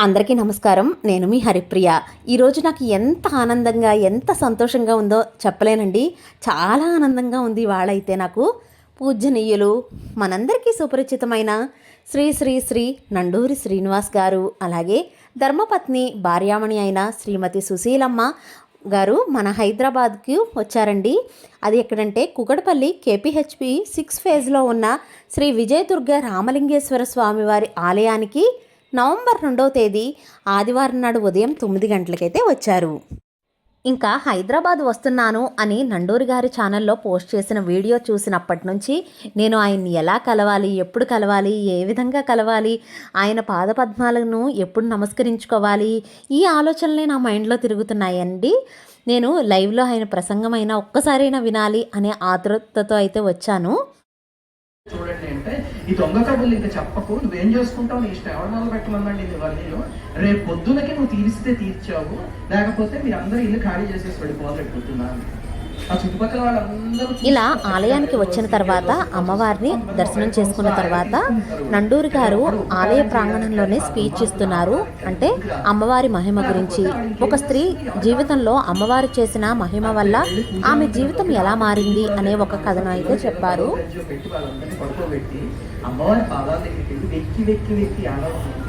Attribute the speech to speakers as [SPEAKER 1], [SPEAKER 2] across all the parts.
[SPEAKER 1] అందరికీ నమస్కారం. నేను మీ హరిప్రియ. ఈరోజు నాకు ఎంత ఆనందంగా ఎంత సంతోషంగా ఉందో చెప్పలేనండి. చాలా ఆనందంగా ఉంది వాళ్ళైతే నాకు. పూజనీయులు మనందరికీ సుపరిచితమైన శ్రీ శ్రీ శ్రీ నండూరి శ్రీనివాస్ గారు అలాగే ధర్మపత్ని భార్యామణి అయిన శ్రీమతి సుశీలమ్మ గారు మన హైదరాబాద్కి వచ్చారండి. అది ఎక్కడంటే కుకటపల్లి కేపీహెచ్పి సిక్స్ ఫేజ్లో ఉన్న శ్రీ విజయదుర్గ రామలింగేశ్వర స్వామివారి ఆలయానికి నవంబర్ రెండవ తేదీ ఆదివారం నాడు ఉదయం తొమ్మిది గంటలకైతే వచ్చారు. ఇంకా హైదరాబాద్ వస్తున్నాను అని నండూరి గారి ఛానల్లో పోస్ట్ చేసిన వీడియో చూసినప్పటి నుంచి నేను ఆయన్ని ఎలా కలవాలి ఎప్పుడు కలవాలి ఏ విధంగా కలవాలి ఆయన పాదపద్మాలను ఎప్పుడు నమస్కరించుకోవాలి ఈ ఆలోచనలే నా మైండ్లో తిరుగుతున్నాయండి. నేను లైవ్లో ఆయన ప్రసంగమైన ఒక్కసారైనా వినాలి అనే ఆతృతతో అయితే వచ్చాను.
[SPEAKER 2] చూడండి ఈ దొంగ కబుర్లు ఇంకా చెప్పకు. నువ్వేం చేసుకుంటావు? నీ ఇష్టం. ఎవరు మొదలు నేను? ఇవన్నీ రేపు పొద్దునకి నువ్వు తీరిస్తే తీర్చావు. లేకపోతే మీరు అందరూ ఇల్లు ఖాళీ చేసేసి వెళ్ళిపోవాలి రేపు
[SPEAKER 1] ఇలా ఆలయానికి వచ్చిన తర్వాత అమ్మవారిని దర్శనం చేసుకున్న తర్వాత నండూరి గారు ఆలయ ప్రాంగణంలోనే స్పీచ్ ఇస్తున్నారు. అంటే అమ్మవారి మహిమ గురించి. ఒక స్త్రీ జీవితంలో అమ్మవారు చేసిన మహిమ వల్ల ఆమె జీవితం ఎలా మారింది అనే ఒక కథను అయితే చెప్పారు.
[SPEAKER 2] బెంచ్ పెట్టి వాళ్ళందరినీ పడుకోబెట్టి అమ్మవారి పాదాల దగ్గరికి వెళ్ళి వెక్కి వెక్కి వెక్కి ఆడవాళ్ళు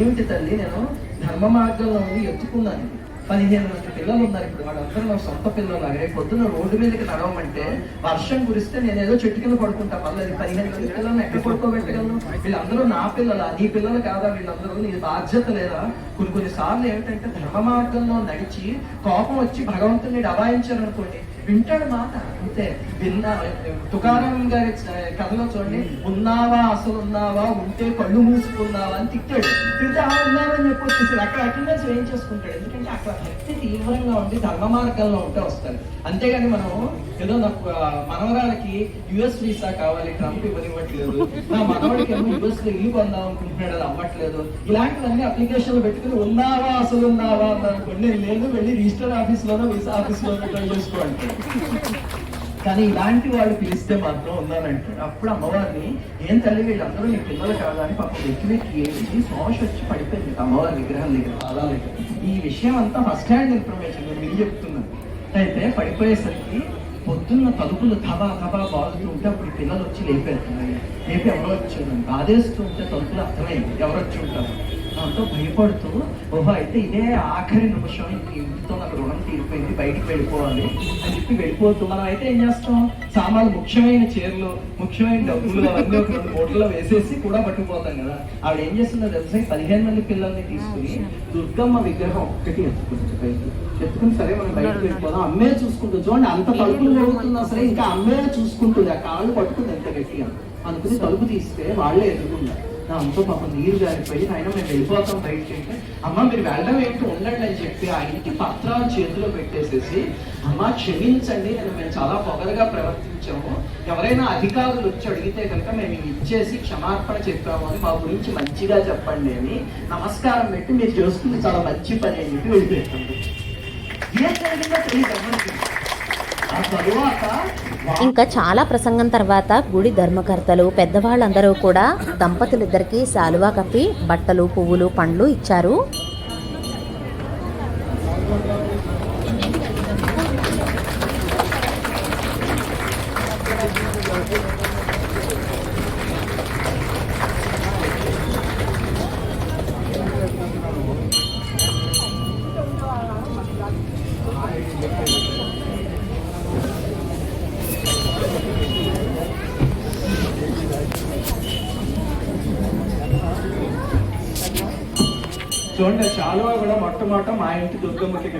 [SPEAKER 2] ఏమిటి తల్లి నేను ధర్మ మార్గంలో ఉండి ఎత్తుకున్నాను. పదిహేను మంది పిల్లలు ఉన్నారు ఇప్పుడు. వాళ్ళందరూ నా సొంత పిల్లలు. రేపు పొద్దున్న రోడ్డు మీదకి నడవమంటే వర్షం కురిస్తే నేను ఏదో చెట్టు కింద పడుకుంటా. మళ్ళీ పదిహేను మంది పిల్లలను ఎక్కడ పడుకోబెట్టగలను? వీళ్ళందరూ నా పిల్లల. నీ పిల్లలు కాదా వీళ్ళందరూ? నీ బాధ్యత లేదా? కొన్ని కొన్ని సార్లు ఏమిటంటే ధర్మ మార్గంలో నడిచి కోపం వచ్చి భగవంతుని అవాయించారు వింటాడు మాట. అంతే. విన్నా. తుకారాం గారి కథలో చూడండి. ఉన్నావా అసలు ఉన్నావా? ఉంటే కళ్ళు మూసుకున్నావా? అని తిట్టాడు. తింటే ఆ ఉన్నావని చెప్పి వచ్చేసాడు. అక్కడ అటెండెన్స్ ఏం చేసుకుంటాడు. ఎందుకంటే అక్కడ భక్తి తీవ్రంగా ఉండి ధర్మ మార్గంలో ఉంటే వస్తాడు. అంతేగాని మనం ఏదో నాకు మనవరాలకి యుఎస్ వీసా కావాలి. ట్రంప్ ఇవ్వనివ్వట్లేదు. నా మనవడికి ఏమో యుఎస్లో ఇల్లు కొందాం అనుకుంటున్నాడు. అది అవ్వట్లేదు. ఇలాంటివన్నీ అప్లికేషన్లు పెట్టుకుని ఉన్నావా అసలు ఉన్నావా? అన్నారనుకోండి. నేను లేదు. వెళ్ళి రిజిస్టర్ ఆఫీస్ లోనో వీసా ఆఫీస్ లోనో ట్రై చేసుకోండి కానీ ఇలాంటి వాళ్ళు పిలిస్తే మాత్రం ఉన్నానంటాడు అప్పుడు అమ్మవారిని ఏం తల్లి వీళ్ళందరూ నీ పిల్లలు కాదా అని పాపం వెక్కి ఏంటి సోష వచ్చి పడిపోయింది అమ్మవారి విగ్రహం దగ్గర పాదాల దగ్గర. ఈ విషయం అంతా ఫస్ట్ హ్యాండ్ ఇన్ఫర్మేషన్ నేను చెప్తున్నాను. అయితే పడిపోయేసరికి పొద్దున్న తలుపులు తబా తబా బాగుతూ ఉంటే అప్పుడు పిల్లలు వచ్చి లేపేస్తున్నాయి లేపి ఎవరో వచ్చారు? బాధేస్తూ ఉంటే తలుపులు అర్థమైంది. ఎవరు వచ్చి ఉంటారు. దాంతో భయపడుతూ ఓహో అయితే ఇదే ఆఖరి నిమిషం ఇంక తీరిపోయింది బయటికి వెళ్ళిపోవాలి అని చెప్పి వెళ్ళిపోతూ మనం అయితే ఏం చేస్తాం? సామాన్లు ముఖ్యమైన చీరలు ముఖ్యమైన డబ్బులు అవన్నీ ఒక రెండు మూటలో వేసేసి కూడా పట్టుకుపోతాం కదా. ఆవిడ ఏం చేస్తుందో తెలుసా? పదిహేను మంది పిల్లల్ని తీసుకుని దుర్గమ్మ విగ్రహం ఒకటి ఎత్తుకుంటుంది పైకి ఎత్తుకుని సరే మనం బయటకు వెళ్ళిపోదాం. అమ్మే చూసుకుంటుంది. చూడండి అంత తలుపులు జరుగుతున్నా సరే ఇంకా అమ్మే చూసుకుంటుంది. ఆ కాళ్ళు పట్టుకుంది ఎంత గట్టిగా. అనుకుని తలుపు తీస్తే వాళ్ళే ఎదుర్కొన్నారు నా అంతో పాపం నీరు గారిపోయి ఆయన మేము వెళ్ళిపోతాం బయటకి అంటే అమ్మ మీరు వెళ్ళడం ఏంటి ఉండండి అని చెప్పి ఆ ఇంటి పత్రాలు చేతిలో పెట్టేసేసి అమ్మ క్షమించండి నేను మేము చాలా పొగరగా ప్రవర్తించాము. ఎవరైనా అధికారులు వచ్చి అడిగితే కనుక మేము ఇచ్చేసి క్షమార్పణ చెప్పాము అని మా గురించి మంచిగా చెప్పండి అని నమస్కారం పెట్టి మీరు చేసుకుంది చాలా మంచి పని అని చెప్పి వెళ్ళిపోతుంది ఏం జరిగిందో తెలియదు ఆ తరువాత
[SPEAKER 1] ఇంకా చాలా ప్రసంగం తర్వాత గుడి ధర్మకర్తలు పెద్దవాళ్ళందరూ కూడా దంపతులిద్దరికీ శాలువా కప్పి బట్టలు పువ్వులు పండ్లు ఇచ్చారు.
[SPEAKER 2] చూడండి చాలా కూడా మొట్టమొదట మా ఇంటి దుర్గమ్మకి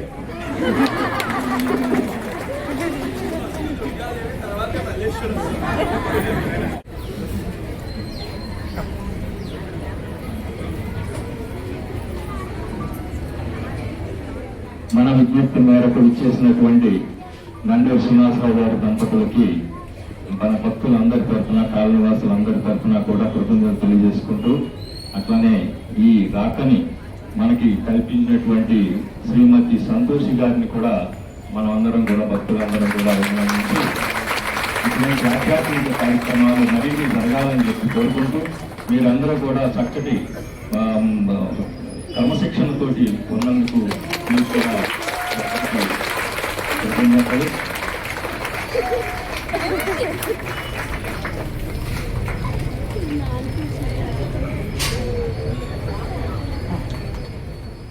[SPEAKER 3] మన విజ్ఞప్తి మేరకు ఇచ్చేసినటువంటి నండూరు శ్రీనివాసరావు గారి దంపతులకి మన భక్తులందరి తరఫున కాలనివాసులందరి తరఫున కూడా కృతజ్ఞతలు తెలియజేసుకుంటూ అట్లానే ఈ రాకని మనకి కల్పించినటువంటి శ్రీమతి సంతోషి గారిని కూడా మనం అందరం కూడా భక్తులందరం కూడా అభినందించి ఇటువంటి ఆధ్యాత్మిక కార్యక్రమాలు మరిన్ని జరగాలని చెప్పి కోరుకుంటూ మీరందరూ కూడా చక్కటి క్రమశిక్షణతోటి ఉన్నందుకు మీకు కూడా కృతజ్ఞతలు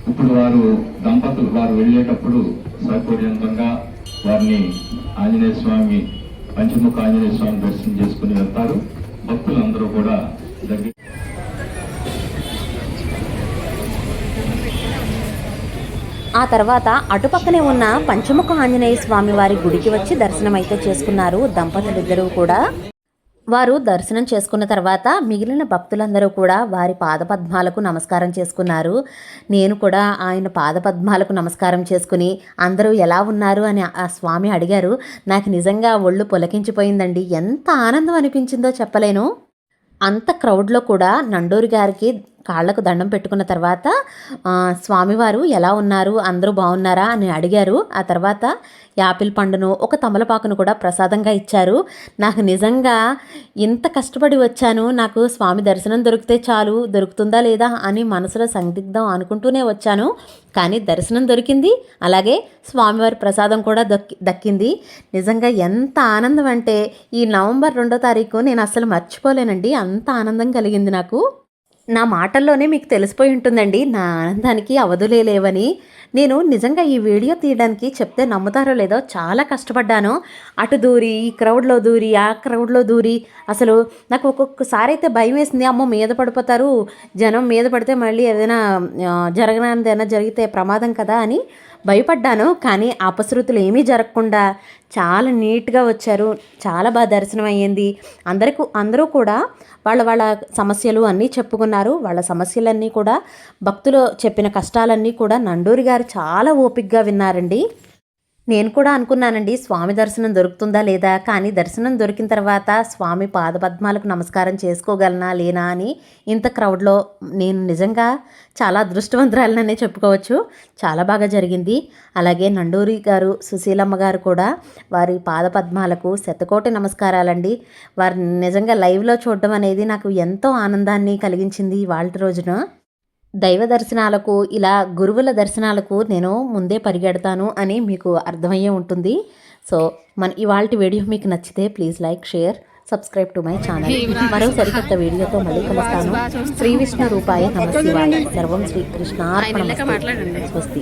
[SPEAKER 3] ఇప్పుడు వారు దంపతులు వారు వెళ్ళేటప్పుడు సౌకర్యవంతంగా వారిని ఆంజనేయ స్వామి పంచముఖ ఆంజనేయ స్వామి దర్శనం చేసుకుని వెళ్తారు. భక్తులందరూ కూడా దగ్గర
[SPEAKER 1] ఆ తర్వాత అటుపక్కనే ఉన్న పంచముఖ ఆంజనేయ స్వామి వారి గుడికి వచ్చి దర్శనమైతే చేసుకున్నారు దంపతులిద్దరూ కూడా. వారు దర్శనం చేసుకున్న తర్వాత మిగిలిన భక్తులందరూ కూడా వారి పాదపద్మాలకు నమస్కారం చేసుకున్నారు. నేను కూడా ఆయన పాదపద్మాలకు నమస్కారం చేసుకుని అందరూ ఎలా ఉన్నారు అని ఆ స్వామి అడిగారు. నాకు నిజంగా ఒళ్ళు పులకించిపోయిందండి. ఎంత ఆనందం అనిపించిందో చెప్పలేను. అంత క్రౌడ్లో కూడా నండూరి గారికి కాళ్ళకు దండం పెట్టుకున్న తర్వాత స్వామివారు ఎలా ఉన్నారు? అందరూ బాగున్నారా? అని అడిగారు. ఆ తర్వాత యాపిల్ పండును ఒక తమలపాకును కూడా ప్రసాదంగా ఇచ్చారు. నాకు నిజంగా ఇంత కష్టపడి వచ్చాను. నాకు స్వామి దర్శనం దొరికితే చాలు. దొరుకుతుందా లేదా అని మనసులో సందిగ్ధం అనుకుంటూనే వచ్చాను. కానీ దర్శనం దొరికింది. అలాగే స్వామివారి ప్రసాదం కూడా దక్కి దక్కింది. నిజంగా ఎంత ఆనందం అంటే ఈ నవంబర్ రెండో తారీఖు నేను అస్సలు మర్చిపోలేనండి. అంత ఆనందం కలిగింది నాకు. నా మాటల్లోనే మీకు తెలిసిపోయి ఉంటుందండి. నా ఆనందానికి అవధులే లేవని. నేను నిజంగా ఈ వీడియో తీయడానికి చెప్తే నమ్ముతారో లేదో చాలా కష్టపడ్డాను. అటు దూరి ఈ క్రౌడ్లో దూరి ఆ క్రౌడ్లో దూరి. అసలు నాకు ఒక్కొక్కసారి అయితే భయం వేసింది. అమ్మో మీద పడిపోతారు జనం మీద పడితే మళ్ళీ ఏదైనా ఆ, ఏదైనా జరిగితే ప్రమాదం కదా అని. భయపడ్డాను కానీ అపశృతులు ఏమీ జరగకుండా చాలా నీట్గా వచ్చారు. చాలా బాగా దర్శనం అయ్యింది. అందరికీ అందరూ కూడా వాళ్ళ వాళ్ళ సమస్యలు అన్నీ చెప్పుకున్నారు. వాళ్ళ సమస్యలన్నీ కూడా భక్తులు చెప్పిన కష్టాలన్నీ కూడా నండూరి గారు చాలా ఓపికగా విన్నారండి. నేను కూడా అనుకున్నానండి స్వామి దర్శనం దొరుకుతుందా లేదా? కానీ దర్శనం దొరికిన తర్వాత స్వామి పాదపద్మాలకు నమస్కారం చేసుకోగలనా లేనా అని ఇంత క్రౌడ్లో నేను నిజంగా చాలా అదృష్టవంతురాలననే చెప్పుకోవచ్చు. చాలా బాగా జరిగింది. అలాగే నండూరి గారు సుశీలమ్మ గారు కూడా వారి పాదపద్మాలకు శతకోటి నమస్కారాలండి. వారి నిజంగా లైవ్లో చూడడం అనేది నాకు ఎంతో ఆనందాన్ని కలిగించింది వాళ్ళ రోజున. దైవ దర్శనాలకు ఇలా గురువుల దర్శనాలకు నేను ముందే పరిగెడతాను అని మీకు అర్థమయ్యే ఉంటుంది. సో మన ఇవాళ వీడియో మీకు నచ్చితే please like share subscribe to my channel. మరో సరికొత్త వీడియోతో మళ్ళీ కలుస్తాను. శ్రీ విష్ణు రూపాయ నమ శివాయ. సర్వం శ్రీ కృష్ణ స్వస్తి.